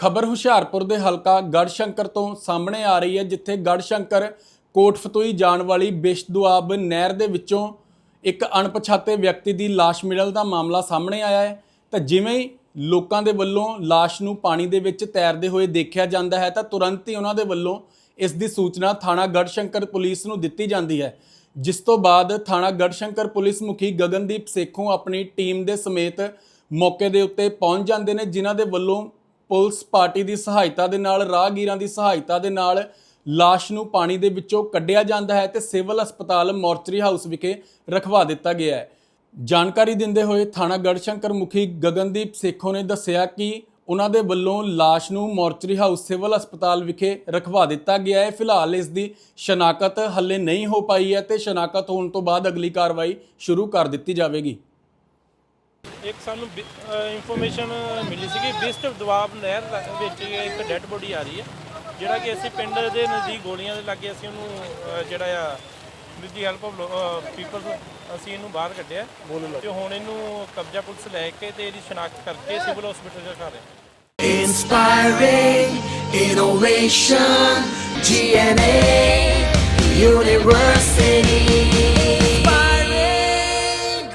ਖਬਰ ਹੁਸ਼ਿਆਰਪੁਰ ਦੇ ਹਲਕਾ ਗੜਸ਼ੰਕਰ ਤੋਂ ਸਾਹਮਣੇ ਆ ਰਹੀ ਹੈ, ਜਿੱਥੇ ਗੜਸ਼ੰਕਰ ਕੋਟਫਤੂਈ ਜਾਣ ਵਾਲੀ ਬਿਸ਼ਦੁਆਬ ਨਹਿਰ ਦੇ ਵਿੱਚੋਂ ਇੱਕ ਅਣਪਛਾਤੇ ਵਿਅਕਤੀ ਦੀ ਲਾਸ਼ ਮਿਲਣ ਦਾ ਮਾਮਲਾ ਸਾਹਮਣੇ ਆਇਆ ਹੈ। ਤਾਂ ਜਿਵੇਂ ਹੀ ਲੋਕਾਂ ਦੇ ਵੱਲੋਂ ਲਾਸ਼ ਨੂੰ ਪਾਣੀ ਦੇ ਵਿੱਚ ਤੈਰਦੇ ਹੋਏ ਦੇਖਿਆ ਜਾਂਦਾ ਹੈ, ਤਾਂ ਤੁਰੰਤ ਹੀ ਉਹਨਾਂ ਦੇ ਵੱਲੋਂ ਇਸ ਦੀ ਸੂਚਨਾ ਥਾਣਾ ਗੜਸ਼ੰਕਰ ਪੁਲਿਸ ਨੂੰ ਦਿੱਤੀ ਜਾਂਦੀ ਹੈ। ਜਿਸ ਤੋਂ ਬਾਅਦ ਥਾਣਾ ਗੜਸ਼ੰਕਰ ਪੁਲਿਸ ਮੁਖੀ ਗਗਨਦੀਪ ਸੇਖੋਂ ਆਪਣੀ ਟੀਮ ਦੇ ਸਮੇਤ ਮੌਕੇ ਦੇ ਉੱਤੇ ਪਹੁੰਚ ਜਾਂਦੇ ਨੇ, ਜਿਨ੍ਹਾਂ ਦੇ ਵੱਲੋਂ ਪੁਲਿਸ ਪਾਰਟੀ ਦੀ ਸਹਾਇਤਾ ਦੇ ਨਾਲ, ਰਾਹਗੀਰਾਂ ਦੀ ਸਹਾਇਤਾ ਦੇ ਨਾਲ ਲਾਸ਼ ਨੂੰ ਪਾਣੀ ਦੇ ਵਿੱਚੋਂ ਕੱਢਿਆ ਜਾਂਦਾ ਹੈ ਤੇ ਸਿਵਲ ਹਸਪਤਾਲ ਮੋਰਚਰੀ ਹਾਊਸ ਵਿਖੇ ਰਖਵਾ ਦਿੱਤਾ ਗਿਆ ਹੈ। ਜਾਣਕਾਰੀ ਦਿੰਦੇ ਹੋਏ ਥਾਣਾ ਗੜਸ਼ੰਕਰ ਮੁਖੀ ਗਗਨਦੀਪ ਸੇਖੋ ਨੇ ਦੱਸਿਆ ਕਿ ਉਹਨਾਂ ਦੇ ਵੱਲੋਂ ਲਾਸ਼ ਨੂੰ ਮੋਰਚਰੀ ਹਾਊਸ ਸਿਵਲ ਹਸਪਤਾਲ ਵਿਖੇ ਰਖਵਾ ਦਿੱਤਾ ਗਿਆ ਹੈ। ਫਿਲਹਾਲ ਇਸ ਦੀ ਸ਼ਨਾਖਤ ਹੱਲੇ ਨਹੀਂ ਹੋ ਪਾਈ ਹੈ ਤੇ ਸ਼ਨਾਖਤ ਹੋਣ ਤੋਂ ਬਾਅਦ ਅਗਲੀ ਕਾਰਵਾਈ ਸ਼ੁਰੂ ਕਰ ਦਿੱਤੀ ਜਾਵੇਗੀ। ਇੱਕ ਸਾਨੂੰ ਇਨਫੋਰਮੇਸ਼ਨ ਮਿਲੀ ਸੀ ਕਿ ਬਿਸਟ ਦਵਾਬ ਨਹਿਰ ਵਿੱਚ ਇੱਕ ਡੈੱਡ ਬੋਡੀ ਆ ਰਹੀ ਹੈ ਜਿਹੜਾ ਕਿ ਅਸੀਂ ਪਿੰਡ ਦੇ ਨਜ਼ਦੀਕ ਗੋਲੀਆਂ ਦੇ ਲਾਗੇ ਅਸੀਂ ਉਹਨੂੰ ਜਿਹੜਾ ਆ with the help of people ਅਸੀਂ ਇਹਨੂੰ ਬਾਹਰ ਕੱਢਿਆ ਤੇ ਹੁਣ ਇਹਨੂੰ ਕਬਜ਼ਾ ਪੁਲਿਸ ਲੈ ਕੇ ਤੇ ਇਹਦੀ ਸ਼ਨਾਖਤ ਕਰਕੇ ਸਿਵਲ ਹਸਪੀਟਲ ਰਖਾ ਰਹੇ Inspiring innovation, GNA University.